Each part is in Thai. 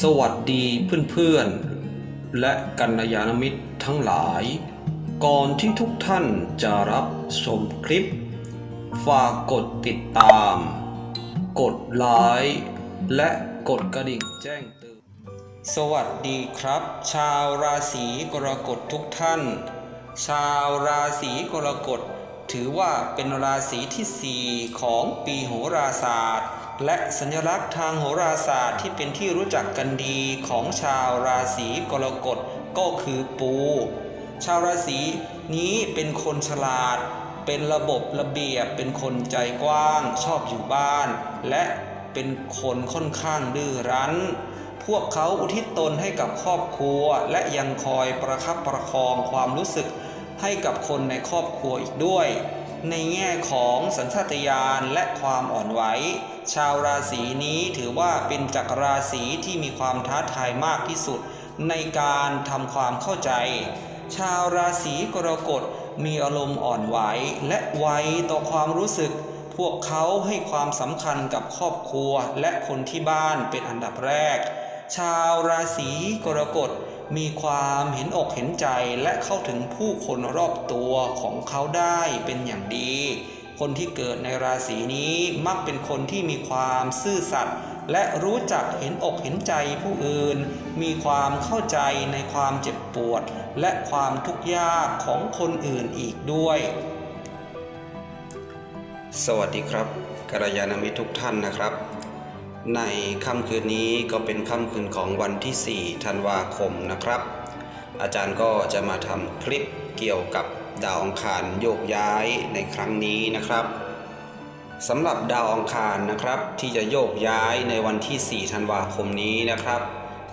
สวัสดีเพื่อนๆ และกัลยาณมิตรทั้งหลาย ก่อนที่ทุกท่านจะรับชมคลิป ฝากกดติดตาม กดไลค์และกดกระดิ่งแจ้งเตือนสวัสดีครับ ชาวราศีกรกฎทุกท่าน ชาวราศีกรกฎ ถือว่าเป็นราศีที่ 4 ของปีโหราศาสตร์ และสัญลักษณ์ทางโหราศาสตร์ที่เป็นที่รู้จักกันดีของชาวราศีกรกฎก็คือปู ชาวราศีนี้เป็นคนฉลาด เป็นระบบระเบียบ เป็นคนใจกว้าง ชอบอยู่บ้าน และเป็นคนค่อนข้างดื้อรั้น พวกเขาอุทิศตนให้กับครอบครัว และยังคอยประคับประคองความรู้สึก ให้กับคนในครอบครัวอีกด้วย ในแง่ของสัญชาตญาณและความอ่อนไหว ชาวราศีนี้ถือว่าเป็นจักรราศีที่มีความท้าทายมากที่สุด ในการทำความเข้าใจ ชาวราศีกรกฎมีอารมณ์อ่อนไหวและไวต่อความรู้สึก พวกเขาให้ความสำคัญกับครอบครัวและคนที่บ้านเป็นอันดับแรก ชาวราศีกรกฎ มีความเห็นอกเห็นใจและเข้าถึงผู้คนรอบตัวของเขาได้เป็นอย่างดี คนที่เกิดในราศีนี้มักเป็นคนที่มีความซื่อสัตย์และรู้จักเห็นอกเห็นใจผู้อื่น มีความเข้าใจในความเจ็บปวด และความทุกข์ยากของคนอื่นอีกด้วย สวัสดีครับกัลยาณมิตรทุกท่านนะครับ ในค่ำคืนนี้ก็เป็นค่ำคืนของวันที่ 4 ธันวาคมนะครับ อาจารย์ก็จะมาทำคลิปเกี่ยวกับดาวอังคารโยกย้ายในครั้งนี้นะครับสำหรับดาวอังคารนะครับ ที่จะโยกย้ายในวันที่ 4 ธันวาคมนี้นะครับ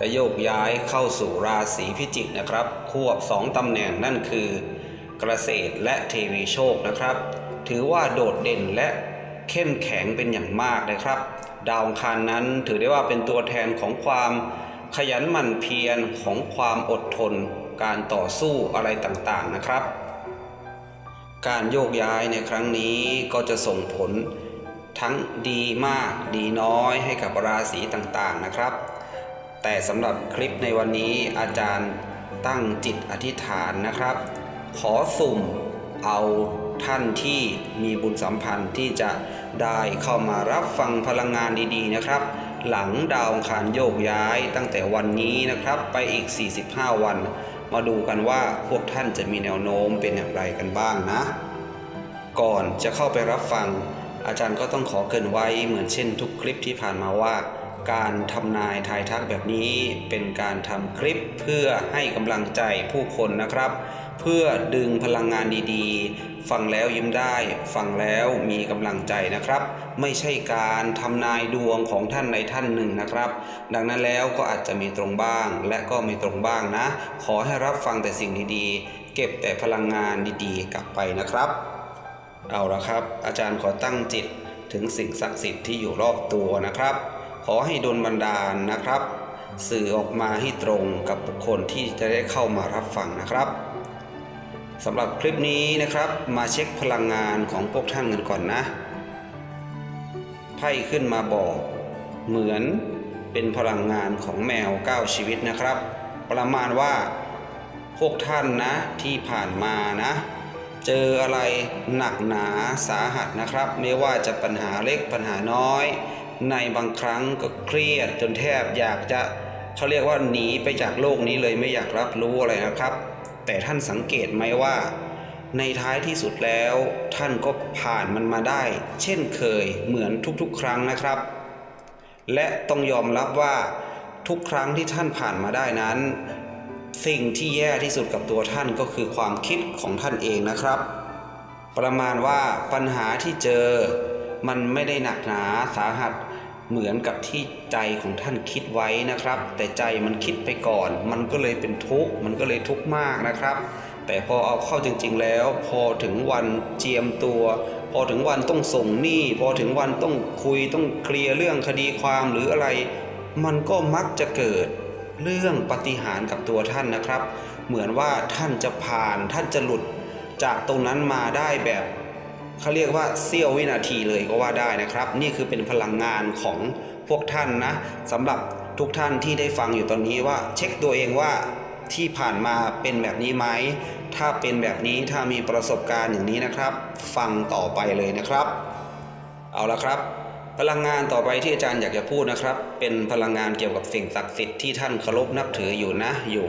จะโยกย้ายเข้าสู่ราศีพิจิกนะครับ ควบ 2ตำแหน่งนั่นคือ เกษตรและเทวีโชคนะครับ ถือว่าโดดเด่นและ เข้มแข็งเป็นอย่างมากนะครับ ดาวอังคารนั้นถือได้ว่าเป็นตัวแทนของความขยันหมั่นเพียรของความอดทน การต่อสู้อะไรต่างๆนะครับ การโยกย้ายในครั้งนี้ก็จะส่งผลทั้งดีมากดีน้อยให้กับราศีต่างๆนะครับ แต่สำหรับคลิปในวันนี้อาจารย์ตั้งจิตอธิษฐานนะครับ ขอสุ่มเอา ท่านที่มีบุญสัมพันธ์ที่จะได้เข้ามารับฟังพลังงานดีๆนะครับ หลังดาวอังคารโยกย้ายตั้งแต่วันนี้นะครับไปอีก 45 วัน มาดูกันว่าพวกท่านจะมีแนวโน้มเป็นอย่างไรกันบ้างนะ ก่อนจะเข้าไปรับฟัง อาจารย์ก็ต้องขอเกินไว้เหมือนเช่นทุกคลิปที่ผ่านมาว่า การทำนายทายทักแบบนี้ เป็นการทำคลิปเพื่อให้กำลังใจผู้คนนะครับ เพื่อดึงพลังงานดีๆ ฟังแล้วยิ้มได้ ฟังแล้วมีกำลังใจนะครับ ไม่ใช่การทำนายดวงของท่านในท่านหนึ่งนะครับ ดังนั้นแล้วก็อาจจะมีตรงบ้างและก็ไม่ตรงบ้างนะ ขอให้รับฟังแต่สิ่งดีๆ เก็บแต่พลังงานดีๆ กลับไปนะครับ เอาละครับ อาจารย์ขอตั้งจิตถึงสิ่งศักดิ์สิทธิ์ที่อยู่รอบตัวนะครับ ขอให้ดลบันดาลนะครับ สื่อออกมาให้ตรงกับบุคคลที่จะได้เข้ามารับฟังนะครับสำหรับคลิปนี้นะครับ มาเช็คพลังงานของพวกท่านกันก่อนนะไพ่ขึ้นมาบอก เหมือนเป็นพลังงานของแมว 9 ชีวิตนะครับ ประมาณว่าพวกท่านนะที่ผ่านมานะ เจออะไรหนักหนาสาหัสนะครับ ไม่ว่าจะปัญหาเล็กปัญหาน้อย ในบางครั้งก็เครียดจนแทบอยากจะเขาเรียกว่าหนีไปจากโลกนี้เลยไม่อยากรับรู้อะไรนะครับ แต่ท่านสังเกตไหมว่า ในท้ายที่สุดแล้ว ท่านก็ผ่านมันมาได้ เช่นเคยเหมือนทุกๆ ครั้งนะครับ และต้องยอมรับว่าทุกครั้งที่ท่านผ่านมาได้นั้น สิ่งที่แย่ที่สุดกับตัวท่านก็คือความคิดของท่านเองนะครับ ประมาณว่าปัญหาที่เจอมันไม่ได้หนักหนาสาหัส เหมือนกับที่ใจของท่านคิดไว้นะครับ แต่ใจมันคิดไปก่อน มันก็เลยเป็นทุกข์มันก็เลยทุกข์มากนะครับ แต่พอเอาเข้าจริง ๆ แล้ว พอถึงวันเจียมตัว พอถึงวันต้องส่งหนี้พอถึงวันต้องคุยต้องเคลียร์เรื่องคดีความหรืออะไร มันก็มักจะเกิดเรื่องปฏิหารกับตัวท่านนะครับ เหมือนว่าท่านจะผ่านท่านจะหลุดจากตรงนั้นมาได้แบบ เขาเรียกว่าเสี้ยววินาทีเลยก็ว่าได้นะครับ นี่คือเป็นพลังงานของพวกท่านนะสำหรับทุกท่านที่ได้ฟังอยู่ตอนนี้ว่า เช็คตัวเองว่าที่ผ่านมาเป็นแบบนี้ไหม ถ้าเป็นแบบนี้ถ้ามีประสบการณ์อย่างนี้นะครับ ฟังต่อไปเลยนะครับ เอาละครับ พลังงานต่อไปที่อาจารย์อยากจะพูดนะครับ เป็นพลังงานเกี่ยวกับสิ่งศักดิ์สิทธิ์ที่ท่านเคารพนับถืออยู่นะ อยู่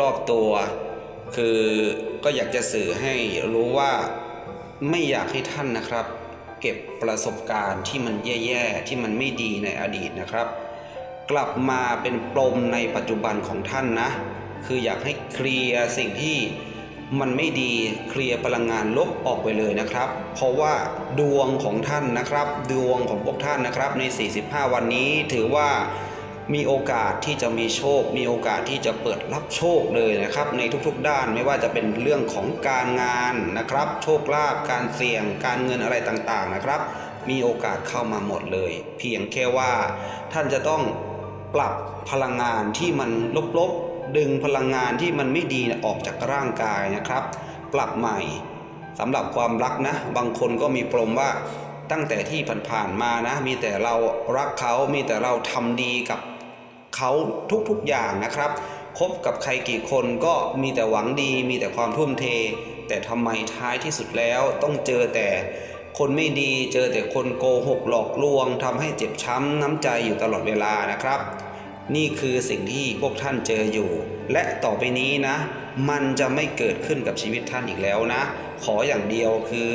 รอบๆตัว คือก็อยากจะสื่อให้รู้ว่า ไม่อยากให้ท่านนะครับ เก็บประสบการณ์ที่มันแย่ๆ ที่มันไม่ดีในอดีตนะครับ กลับมาเป็นปมในปัจจุบันของท่านนะ คืออยากให้เคลียร์สิ่งที่มันไม่ดีเคลียร์พลังงานลบออกไปเลยนะครับ เพราะว่าดวงของท่านนะครับ ดวงของพวกท่านนะครับใน 45 วันนี้ถือว่า มีโอกาสที่จะมีโชค มีโอกาสที่จะเปิดรับโชคเลยนะครับ ในทุกๆด้านไม่ว่าจะเป็นเรื่องของการงานนะครับ โชคลาภการเสี่ยง การเงินอะไรต่างๆนะครับ มีโอกาสเข้ามาหมดเลย เพียงแค่ว่าท่านจะต้องปรับพลังงานที่มันลบๆ ดึงพลังงานที่มันไม่ดีออกจากร่างกายนะครับ ปรับใหม่สำหรับความรักนะ บางคนก็มีปรมว่าตั้งแต่ที่ผ่านๆมานะ มีแต่เรารักเขา มีแต่เราทำดีกับ เขาทุกๆอย่างนะครับคบกับใครกี่คนก็มีแต่หวังดี มีแต่ความทุ่มเท แต่ทำไมท้ายที่สุดแล้วต้องเจอแต่คนไม่ดีเจอแต่คนโกหกหลอกลวงทำให้เจ็บช้ำน้ำใจอยู่ตลอดเวลานะครับ นี่คือสิ่งที่พวกท่านเจออยู่ และต่อไปนี้นะ มันจะไม่เกิดขึ้นกับชีวิตท่านอีกแล้วนะ ขออย่างเดียวคือ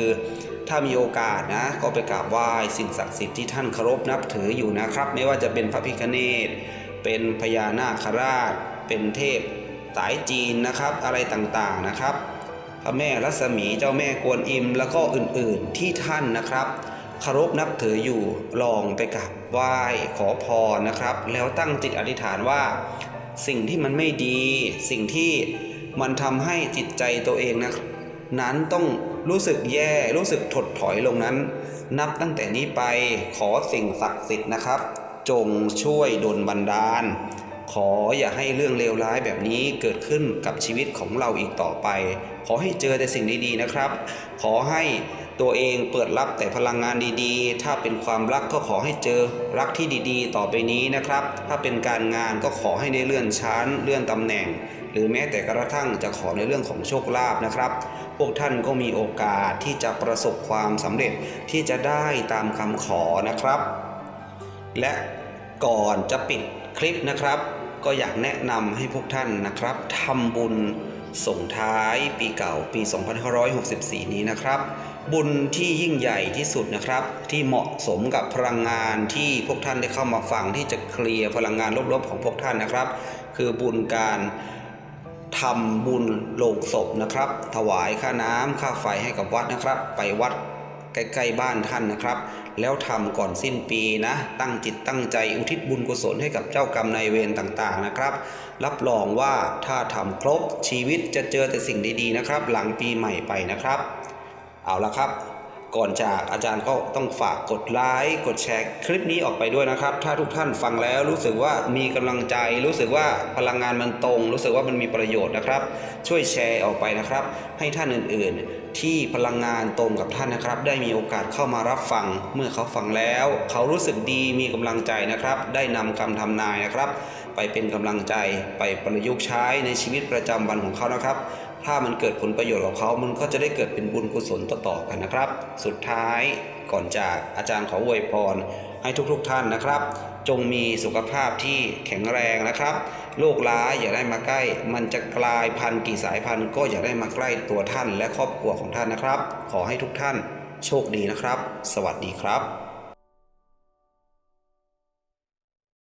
ถ้ามีโอกาสนะ ก็ไปกราบไหว้สิ่งศักดิ์สิทธิ์ที่ท่านเคารพนับถืออยู่นะครับ ไม่ว่าจะเป็นพระพิฆเนศ เป็นพญานาคราช เป็นเทพสายจีนนะครับ อะไรต่างๆนะครับ พระแม่รัศมีเจ้าแม่กวนอิม แล้วก็อื่นๆที่ท่านนะครับคารพนับถืออยู่ลองไปกราบไหว้ขอพรนะครับ แล้วตั้งจิตอธิษฐานว่า สิ่งที่มันไม่ดี สิ่งที่มันทำให้จิตใจตัวเองนะนั้นต้องรู้สึกแย่รู้สึกถดถอยลงนั้น นับตั้งแต่นี้ไปขอสิ่งศักดิ์สิทธิ์นะครับ จงช่วยดลบันดาล ขออย่าให้เรื่องเลวร้ายแบบนี้เกิดขึ้นกับชีวิตของเราอีกต่อไป ขอให้เจอแต่สิ่งดีๆนะครับ ขอให้ตัวเองเปิดรับแต่พลังงานดีๆ ถ้าเป็นความรักก็ขอให้เจอรักที่ดีๆ ต่อไปนี้นะครับ ถ้าเป็นการงานก็ขอให้ได้เลื่อนชั้น เลื่อนตำแหน่ง หรือแม้แต่กระทั่งจะขอในเรื่องของโชคลาภนะครับ พวกท่านก็มีโอกาสที่จะประสบความสำเร็จที่จะได้ตามคำขอนะครับ และก่อนจะปิดคลิปนะครับ ก็อยากแนะนำให้พวกท่านนะครับทำบุญส่งท้ายปีเก่าปี 2564 นี้นะครับ บุญที่ยิ่งใหญ่ที่สุดนะครับ ที่เหมาะสมกับพลังงานที่พวกท่านได้เข้ามาฟังที่จะเคลียร์พลังงานลบๆของพวกท่านนะครับ คือบุญการทำบุญโลงศพนะครับ ถวายค่าน้ำค่าไฟให้กับวัดนะครับ ไปวัด ใกล้ๆบ้านท่านนะครับ แล้วทำก่อนสิ้นปีนะ ตั้งจิตตั้งใจอุทิศบุญกุศลให้กับเจ้ากรรมนายเวรต่างๆนะครับ รับรองว่าถ้าทำครบชีวิตจะเจอแต่สิ่งดีๆนะครับ หลังปีใหม่ไปนะครับ เอาละครับ ก่อนจากอาจารย์ก็ต้องฝากกดไลค์กดแชร์คลิปนี้ออกไปด้วยนะครับ ถ้าทุกท่านฟังแล้วรู้สึกว่ามีกำลังใจ รู้สึกว่าพลังงานมันตรง รู้สึกว่ามันมีประโยชน์นะครับ ช่วยแชร์ออกไปนะครับ ให้ท่านอื่น ๆที่พลังงานตรงกับท่านนะครับ ได้มีโอกาสเข้ามารับฟัง เมื่อเขาฟังแล้ว เขารู้สึกดีมีกำลังใจนะครับ ได้นำคำทำนายนะครับ ไปเป็นกำลังใจไปประยุกต์ใช้ในชีวิตประจำวันของเขานะครับ ถ้ามันเกิดผลประโยชน์กับเขา มันก็จะได้เกิดเป็นบุญกุศลต่อๆกันนะครับ สุดท้ายก่อนจากอาจารย์ขออวยพรให้ทุกๆท่านนะครับ จงมีสุขภาพที่แข็งแรงนะครับโรคร้ายอย่าได้มาใกล้ มันจะกลายพันธุ์กี่สายพันธุ์ก็อย่าได้มาใกล้ตัวท่านและครอบครัวของท่านนะครับ ขอให้ทุกท่านโชคดีนะครับ สวัสดีครับ